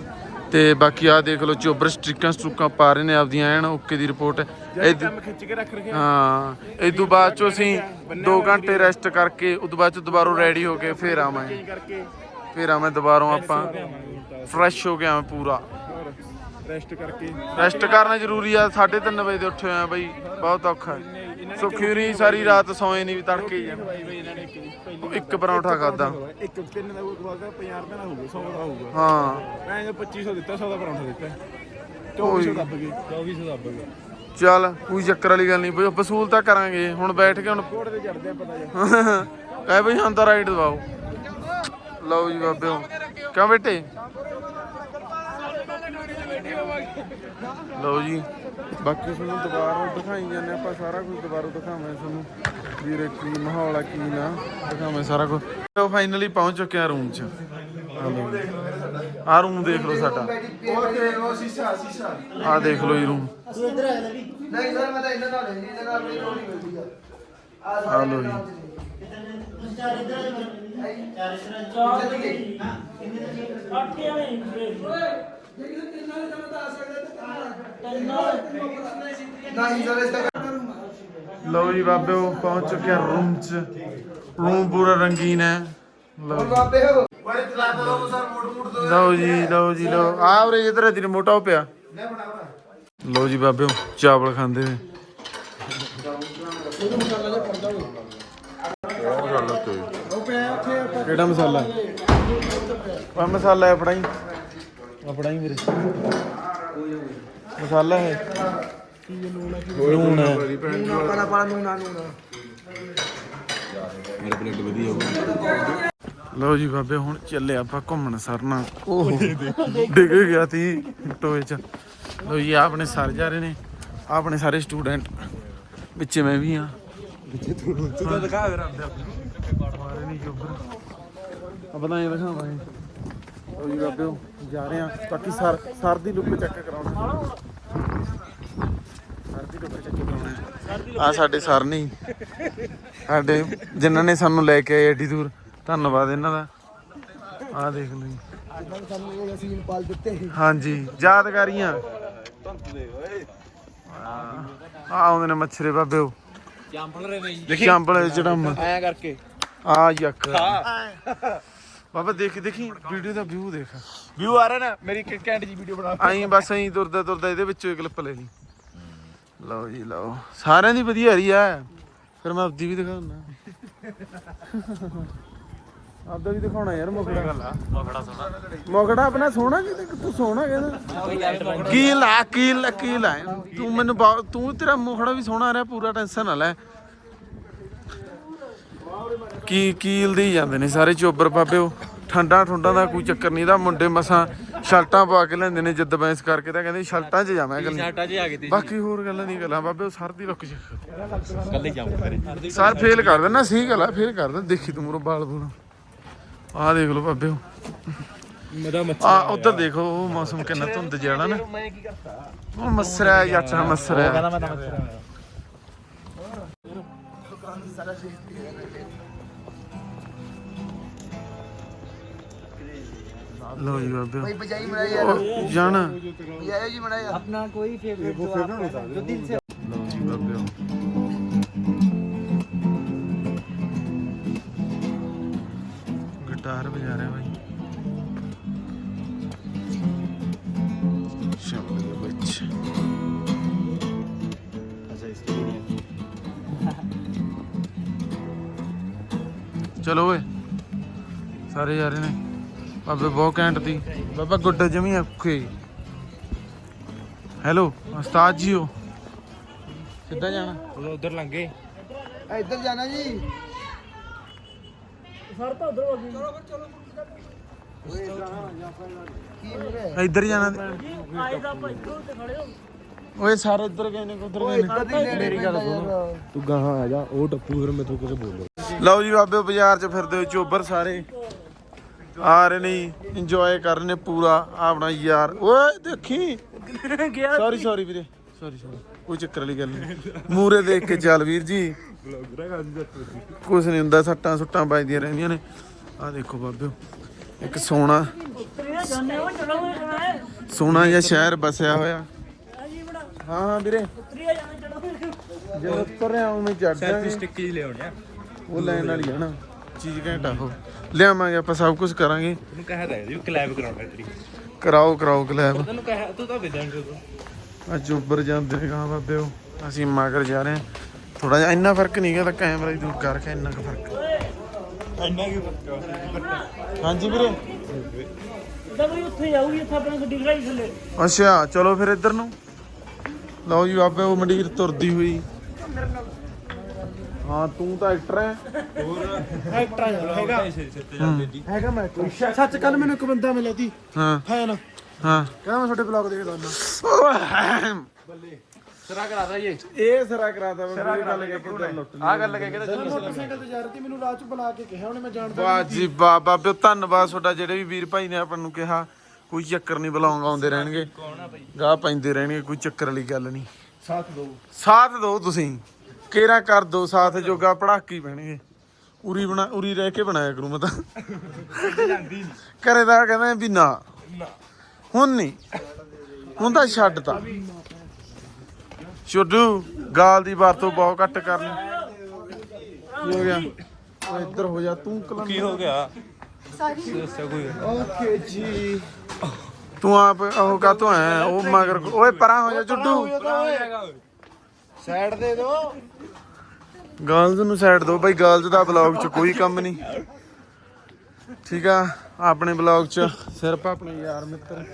A: ਤੇ ਬਾਕੀ ਆ ਦੇਖ ਲਓ ਚੋਬਰ ਸਟ੍ਰਿਕਾਂ ਸਟਰੂਕਾਂ ਪਾ ਰਹੇ ਨੇ ਆਪਦੀਆਂ ਐਨ ਓਕੇ ਦੀ ਰਿਪੋਰਟ
B: ਕੰਮ ਖਿੱਚ ਕੇ ਰੱਖ ਰਖਿਆ।
A: ਹਾਂ ਇਸ ਤੋਂ ਬਾਅਦ ਚੋਂ ਅਸੀਂ 2 ਘੰਟੇ ਰੈਸਟ ਕਰਕੇ ਤੋਂ ਬਾਅਦ ਚ ਦੁਬਾਰਾ ਰੈਡੀ ਹੋ ਕੇ ਫੇਰ ਆਵਾਂਗੇ। ਫੇਰ ਆਵਾਂ ਦੁਬਾਰਾ ਆਪਾਂ। ਫਰੈਸ਼ ਹੋ ਗਿਆ ਮੈਂ ਪੂਰਾ।
B: ਰੈਸਟ ਕਰਕੇ।
A: ਰੈਸਟ ਕਰਨਾ ਜ਼ਰੂਰੀ ਆ 3:30 ਵਜੇ ਦੇ ਉੱਠੇ ਆ ਬਈ ਬਹੁਤ ਔਖਾ ਹੈ। ਸੁਖੀਰੀ ਸਾਰੀ ਰਾਤ ਸੌਏ ਨਹੀਂ ਵੀ ਤੜਕੇ ਹੀ ਜਾਣਾ
B: ਬਾਈ ਬਾਈ ਇਹਨਾਂ ਨੇ ਇੱਕ ਪਹਿਲੀ
A: ਇੱਕ ਪਰੌਂਠਾ ਖਾਦਾ
B: ਇੱਕ ਕਿੰਨੇ ਦਾ ਖਵਾਗਾ 50 ਰੁਪਏ ਦਾ ਹੋਊਗਾ 100 ਦਾ ਹੋਊਗਾ
A: ਹਾਂ।
B: ਮੈਂ ਜੋ 2500 ਦਿੱਤਾ 100 ਦਾ ਪਰੌਂਠਾ ਦਿੱਤਾ।
A: ਓਏ।
B: 2400 ਦੱਬ ਗਏ। 2400 ਦੱਬ ਗਏ।
A: ਚੱਲ ਕੋਈ ਚੱਕਰ ਵਾਲੀ ਗੱਲ ਨਹੀਂ ਬਈ ਵਸੂਲ ਤਾਂ ਕਰਾਂਗੇ। ਹੁਣ ਬੈਠ ਕੇ ਹੁਣ
B: ਕੋੜ ਤੇ ਚੜਦੇ ਆ ਪਤਾ ਜਾ
A: ਕਹੇ ਬਈ ਹਾਂ ਤਾਂ ਰਾਈਟ ਦਵਾਓ ਲਓ ਜੀ ਬਾਬਿਓ। ਕਿਉਂ ਬੇਟੇ? ਲਓ ਜੀ। ਬਾਕੀ ਤੁਹਾਨੂੰ ਦੁਬਾਰਾ ਦਿਖਾਈ ਜਾਂਦੇ ਆਪਾਂ ਸਾਰਾ ਕੁਝ ਦੁਬਾਰਾ ਦਿਖਾਵਾਂ ਤੁਹਾਨੂੰ। ਵੀਰੇ ਕੀ ਮਾਹੌਲ ਆ ਕੀ ਨਾ ਦਿਖਾਵਾਂ ਸਾਰਾ ਕੁਝ। ਉਹ ਫਾਈਨਲੀ ਪਹੁੰਚ ਚੁੱਕੇ ਆ ਰੂਮ 'ਚ ਆ ਜੀ। ਰੂਮ ਦੇਖ ਲਓ ਸਾਡਾ। ਆਹ ਦੇਖ ਲਓ ਜੀ ਰੂਮ
C: ਨਹੀਂ ਸਰ ਮੈਂ ਤਾਂ ਇਹਨਾਂ ਨਾਲ ਨਹੀਂ ਇਹਨਾਂ ਨਾਲ ਮੇਰੀ ਰੋਟੀ ਮਿਲਦੀ ਆ। ਆ ਨਹੀਂ ਸਰ ਇਸ ਤੱਕ
A: ਲਓ ਜੀ ਬਾਬਿਓ ਪਹੁੰਚ ਚੁੱਕੇ ਆ ਰੂਮ 'ਚ। ਰੂਮ ਪੂਰਾ ਰੰਗੀਨ ਹੈ। ਲਓ ਜੀ।
C: ਬਾਬੇ
A: ਲਓ ਜੀ ਲਓ ਜੀ ਲਓ। ਆ ਉਰੇ ਇਧਰ ਦੀ ਮੋਟਾ ਹੋ ਪਿਆ। ਲਓ ਜੀ ਬਾਬਿਓ ਚਾਵਲ ਖਾਂਦੇ ਨੇ। ਕਿਹੜਾ ਮਸਾਲਾ? ਆ ਮਸਾਲਾ ਹੈ ਫੜਾਈ। ਆ ਫੜਾਈ ਵੀਰੇ ਮਸਾਲਾ ਹੈ। ਲੂਣ ਹੈ।
C: ਪਾਲਾ ਪਾਲਾ ਨੂੰ ਨਾ ਨੂੰ ਨਾ
A: ਲਓ ਜੀ ਬਾਬੇ ਹੁਣ ਚੱਲੇ ਆਪਾਂ ਘੁੰਮਣ ਸਰਨਾ। ਓਹ। ਡਿੱਗ ਗਿਆ ਤੀ ਟੋਏ ਚ। ਲਓ ਜੀ ਆਹ ਆਪਣੇ ਸਰ ਜਾ ਰਹੇ ਨੇ। ਆਹ ਆਪਣੇ ਸਾਰੇ ਸਟੂਡੈਂਟ। ਵਿੱਚੇ ਮੈਂ ਵੀ ਆ ਵਿੱਚੇ ਤੂੰ ਤੂੰ ਤਾਂ ਦਿਖਾ ਫਿਰ ਆਂਦੇ ਮਾਰੇ ਨਹੀਂ ਜੋਬਰ ਆ ਦਿਖਾਵਾਂਗੇ ਲਓ ਜੀ ਬਾਬੇ ਜਾ ਰਹੇ ਆ ਬਾਕੀ ਸਰ ਸਰ ਦੀ ਲੁੱਕ ਚੈੱਕ ਕਰਾਉਣਾ। ਸਰ ਦੀ ਲੁੱਕ ਚੈੱਕ ਕਰਾਉਣਾ। ਆ ਸਾਡੇ ਸਰ ਨਹੀਂ। ਸਾਡੇ ਜਿਨ੍ਹਾਂ ਨੇ ਸਾਨੂੰ ਲੈ ਕੇ ਆਏ ਏਡੀ ਦੂਰ ਧੰਨਵਾਦ ਇਹਨਾਂ ਦਾ। ਆਹ ਦੇਖ ਲਓ
C: ਸਾਨੂੰ ਉਹ ਪਾਲ ਦਿੱਤੇ
A: ਹਾਂਜੀ ਯਾਦਗਾਰੀਆਂ। ਆ ਆਉਂਦੇ ਨੇ ਮੱਛਰੇ ਬਾਬੇ ਉਹ।
B: ਜੰਪਲ ਰਹੇ ਨੇ
A: ਦੇਖੀ ਚੰਬਲ ਚੜਮ
B: ਐਂ ਕਰਕੇ।
A: ਆ ਯੱਕ ਬਾਬਾ ਦੇਖ ਦੇਖੀ ਵੀਡੀਓ ਦਾ ਵਿਊ ਦੇਖ।
B: ਵਿਊ ਆ ਰਿਹਾ ਨਾ ਮੇਰੀ ਘੰਟੇ ਦੀ ਵੀਡੀਓ ਬਣਾ
A: ਆਈ ਬਸ ਐਂ ਤੁਰਦਾ ਤੁਰਦਾ ਇਹਦੇ ਵਿੱਚੋਂ ਇੱਕ ਕਲਿੱਪ ਲੈ ਲਈ। ਲਓ ਜੀ ਲਓ। ਸਾਰਿਆਂ ਦੀ ਵਧੀਆ ਰਹੀ ਆ। ਫਿਰ ਮੈਂ ਆਪਦੀ ਵੀ ਦਿਖਾਉਣਾ। ਆਪਦਾ ਵੀ ਦਿਖਾਉਣਾ ਯਾਰ ਮੋਕੜਾ ਮੋਕੜਾ ਸੋਹਣਾ। ਮੋਕੜਾ ਆਪਣਾ ਸੋਹਣਾ ਕਿ ਤੂੰ ਸੋਹਣਾ ਕਹਿੰਦਾ ਕੀ ਲਾ ਕੀ ਲਾ ਕੀ ਲਾ। ਤੂੰ ਮੈਨੂੰ ਤੂੰ ਤੇਰਾ ਮੋਕੜਾ ਵੀ ਸੋਹਣਾ ਰਿਹਾ ਪੂਰਾ ਟੈਨਸ਼ਨ ਨਾ ਲੈ। ਕੀ ਕੀਲ ਦੇ ਹੀ ਜਾਂਦੇ ਨੇ ਸਾਰੇ ਚੋਬਰ ਬਾਬੇ ਉਹ। ਠੰਡਾ ਠੁੰਡਾ ਦਾ ਕੋਈ ਚੱਕਰ ਨਹੀਂ ਦਾ ਮੁੰਡੇ ਮਸਾਂ ਸ਼ਰਟਾਂ ਪਾ ਕੇ ਲੈਂਦੇ ਨੇ ਜਿੱਦ ਬੈਂਸ ਕਰਕੇ ਤਾਂ ਕਹਿੰਦੇ ਸ਼ਰਟਾਂ 'ਚ ਜਾਵਾਂ ਗੱਲ
B: ਛਾਟਾ ਜੀ ਆ ਗਏ ਤੇ
A: ਬਾਕੀ ਹੋਰ ਗੱਲਾਂ ਨਹੀਂ ਗੱਲਾਂ ਬਾਬੇ ਉਹ ਸਰ ਦੀ 'ਚ।
B: ਕੱਲੇ ਜਾਊਂਗਾ
A: ਸਰ ਫੇਲ ਕਰ ਦੇਣਾ ਸਹੀ ਗੱਲ ਆ ਫੇਲ ਕਰ ਦੇ ਦੇਖੀ ਤੂੰ ਮਰੋ ਬਾਲ ਬੂਲ। ਆਹ ਦੇਖ ਲਓ ਬਾਬੇ ਉਹ।
B: ਮੇਰਾ
A: ਆ ਉਧਰ ਦੇਖੋ ਉਹ ਮੌਸਮ ਕਿੰਨਾ ਧੁੰਦ ਜਿਹਾ ਨਾ।
B: ਮੈਂ ਕੀ ਕਰਤਾ
A: ਉਹ ਮਸਰਾ ਯਾਚਾ ਮਸਰਾ
B: ਮੈਂ ਤਾਂ
A: ਲਓ ਜੀ ਬਾਬੇ
C: ਭਾਈ ਬਜਾਈ ਮੜਾ ਯਾਰ
A: ਉਹ ਜਾਣ
C: ਬਜਾਇਓ ਜੀ ਮੜਾ ਯਾਰ
B: अपना कोई फेवरेट जो आपका जो दिल से
A: ਲਓ ਜੀ ਬਾਬੇ ਗਿਟਾਰ ਵਜਾ ਰਿਹਾ ਬਾਈ ਸ਼ਬਦ ਦੇ ਵਿੱਚ ਚਲੋ ਓਏ ਸਾਰੇ ਜਾ ਰਹੇ ਨੇ ਬਾਬੇ ਬਹੁਤ ਘੈਂਟ ਦੀ ਬਾਬਾ ਗੁੱਡ ਜਮੀ ਔਖੇ। ਹੈਲੋ ਉਸਤਾਦ ਜੀ ਹੋ। ਕਿੱਦਾਂ ਜਾਣਾ।
B: ਉਧਰ ਲੰਗੇ
C: ਇੱਧਰ ਜਾਣਾ ਜੀ।
E: ਸਰ ਤਾਂ ਉਧਰ
A: ਹੋ
E: ਚਲੋ ਫਿਰ ਚਲੋ ਇੱਧਰ ਜਾਣਾ।
A: ਓਏ ਸਾਰੇ ਇੱਧਰ ਗਏ ਨੇ ਉਧਰ ਗਏ ਨੇ।
B: ਤੂੰ ਗਾਹਾਂ ਆ ਜਾ ਉਹ ਟੱਪੂ ਫਿਰ ਮੈਥੋਂ ਕੁਝ ਬੋਲੋ।
A: ਲਓ ਜੀ ਬਾਬੇ ਬਾਜ਼ਾਰ 'ਚ ਫਿਰਦੇ ਚੋਬਰ ਸਾਰੇ। ਆ ਰਹੇ ਨਹੀਂ ਇੰਜੋਏ ਕਰ ਪੂਰਾ ਆਪਣਾ ਯਾਰ। ਓਏ ਦੇਖੀ? ਸੌਰੀ ਸੌਰੀ ਵੀਰੇ। ਸੌਰੀ ਸੌਰੀ ਕੋਈ ਚੱਕਰ ਵਾਲੀ ਗੱਲ ਨਹੀਂ। ਮੂਰੇ ਦੇਖ ਕੇ ਚੱਲ ਵੀਰ ਜੀ। ਕੁਛ ਨਹੀਂ ਹੁੰਦਾ ਸੱਟਾਂ ਸੁੱਟਾਂ ਵੱਜਦੀਆਂ ਰਹਿੰਦੀਆਂ ਨੇ। ਆ ਦੇਖੋ ਬਾਬਿਓ ਇੱਕ ਸੋਨਾ ਸੋਨਾ ਜਿਹਾ ਸ਼ਹਿਰ ਬਸਿਆ ਹੋਇਆ। ਹਾਂ ਹਾਂ ਵੀਰੇ। ਜੇ ਉੱਤਰਿਆ ਉਵੇਂ ਚੜ੍ਹ
B: ਜਾਵਾਂਗੇ ਸੈਲਫੀ ਲਿਆਉਣੀ ਆ।
A: ਉਹ ਲੈਣ ਵਾਲੀ ਆ ਨਾ। ਚੀਜ਼ ਘੈਂਟ ਆ ਲਿਆਵਾਂਗੇ ਆਪਾਂ ਸਭ ਕੁਝ ਕਰਾਂਗੇ।
B: ਤੈਨੂੰ ਕਹਿ ਰਿਹਾ ਜੀ ਕਲੈਬ ਕਰਾਉਣਾ ਤੇਰੀ।
A: ਕਰਾਓ ਕਰਾਓ ਕਲੈਬ
B: ਤੈਨੂੰ ਕਹਿ ਤੂੰ ਤਾਂ ਵਿਦਨ ਜਦੋਂ।
A: ਅੱਜ ਉੱਪਰ ਜਾਂਦੇ ਨੇ ਜਾ ਰਹੇ ਹਾਂ। ਥੋੜਾ ਜਿਹਾ ਇੰਨਾ ਫ਼ਰਕ ਨਹੀਂ ਹੈਗਾ ਤਾਂ ਕੈਮਰਾ ਹੀ ਦੂਰ ਕਰ ਰੱਖਿਆ ਇੰਨਾ ਕੁ ਫ਼ਰਕ। ਹਾਂਜੀ ਵੀਰੇ। ਅੱਛਾ ਚਲੋ ਫਿਰ ਇੱਧਰ ਨੂੰ। ਲਓ ਜੀ ਬਾਬੇ ਉਹ ਮੰਡੀਰ ਤੁਰਦੀ ਹੋਈ। ਹਾਂ ਤੂੰ ਤਾਂ ਐਕਟਰ ਹੈ
B: ਐਕਟਰ ਹੈਗਾ। ਹੈਗਾ ਮੈਂ ਸੱਚ ਕੱਲ ਮੈਨੂੰ ਇੱਕ ਬੰਦਾ ਮਿਲਿਆ ਸੀ।
A: ਹਾਂ।
B: ਫੈਨ
A: ਹਾਂ।
B: ਕਹਿੰਦਾ ਮੈਂ ਤੁਹਾਡੇ ਬਲੌਗ ਦੇਖਦਾ ਹੁੰਦਾ।
A: ਸਰਾ ਸਰਾ
B: ਕਰਾਤਾ
A: ਮੈਂ ਜੀ ਜਿਹੜੇ ਵੀਰ ਭਾਈ ਨੇ ਆਪਾਂ ਨੂੰ ਕਿਹਾ ਕੋਈ ਚੱਕਰ ਨਹੀਂ ਬੁਲਾਉਂਗਾ ਆਉਂਦੇ ਰਹਿਣਗੇ। ਗਾਹ ਪੈਂਦੇ ਰਹਿਣਗੇ ਕੋਈ ਚੱਕਰ ਵਾਲੀ ਗੱਲ ਨਹੀਂ।
B: ਸਾਥ ਦੋ
A: ਸਾਥ ਦਿਓ ਤੁਸੀਂ। ਕੇਰਾ ਕਰ ਦੋ ਸਾਥ ਜੋਗਾ ਪੜਾਕੀ ਬਹਿਣਗੇ ਉਰੀ ਬਣਾ ਉਰੀ ਰਹਿ ਕੇ ਬਣਾਇਆ ਕਰੂ ਮੈਂ ਤਾਂ। ਜਾਂਦੀ ਦਾ ਕਹਿੰਦਾ ਵੀ ਨਾ। ਹੁਣ ਨਹੀਂ। ਹੁਣ ਤਾਂ ਛੱਡ ਤਾ। ਛੋਡੂ ਗਾਲ ਦੀ ਵਰਤੋਂ ਬਹੁਤ ਘੱਟ ਕਰਨੀ। ਕੀ ਹੋ ਗਿਆ? ਓਏ ਇੱਧਰ ਹੋ ਜਾ ਤੂੰ
B: ਕਲਨ ਕੀ ਹੋ ਗਿਆ?
A: ਓਕੇ ਜੀ। ਤੂੰ ਆਪ ਉਹ ਕਾਤੋਂ ਆਇਆ? ਉਹ ਮਗਰ ਓਏ ਪਰਾਂ ਹੋ ਜਾ ਛੋਡੂ
B: ਸਾਈਡ ਦੇ ਦਿਓ।
A: ਗਰਲਜ਼ ਨੂੰ ਸਾਈਡ ਦਿਓ। ਬਾਈ ਗਰਲਜ਼ ਦਾ ਬਲੌਗ 'ਚ ਕੋਈ ਕੰਮ ਨਹੀਂ। ਠੀਕ ਆ? ਆਪਣੇ ਬਲੌਗ 'ਚ। ਸਿਰਫ ਆਪਣੇ ਯਾਰ ਮਿੱਤਰ।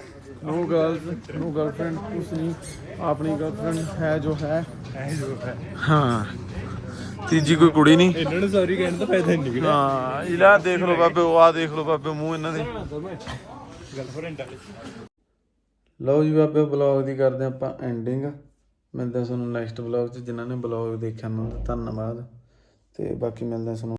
A: ਨੋ ਗਰਲਜ਼ ਨੋ ਗਰਲਫ੍ਰੈਂਡ ਕੁਛ ਨਹੀਂ। ਆਪਣੀ ਗਰਲਫ੍ਰੈਂਡ ਹੈ ਜੋ ਹੈ। ਹਾਂ ਤੀਜੀ ਕੋਈ ਕੁੜੀ ਨਹੀਂ।
B: ਇਹਨਾਂ ਨੂੰ ਸੌਰੀ ਕਹਿਣ ਦਾ ਫਾਇਦਾ ਨਹੀਂ ਨਿਕਲਿਆ
A: ਹਾਂ ਇਹਦਾ ਦੇਖ ਲਓ ਬਾਬੇ ਉਹ ਆ ਦੇਖ ਲਓ ਬਾਬੇ ਮੂੰਹ ਇਹਨਾਂ ਦੇ।
B: ਗਰਲਫ੍ਰੈਂਡ
A: ਲਓ ਜੀ ਬਾਬੇ ਬਲੌਗ ਦੀ ਕਰਦੇ ਆਪਾਂ ਐਂਡਿੰਗ ਮਿਲਦੇ ਹਾਂ ਤੁਹਾਨੂੰ ਨੈਕਸਟ ਬਲੌਗ 'ਚ, ਜਿਨ੍ਹਾਂ ਨੇ ਬਲੌਗ ਦੇਖਿਆ ਉਹਨਾਂ ਦਾ ਧੰਨਵਾਦ। ਅਤੇ ਬਾਕੀ ਮਿਲਦੇ ਹਾਂ ਤੁਹਾਨੂੰ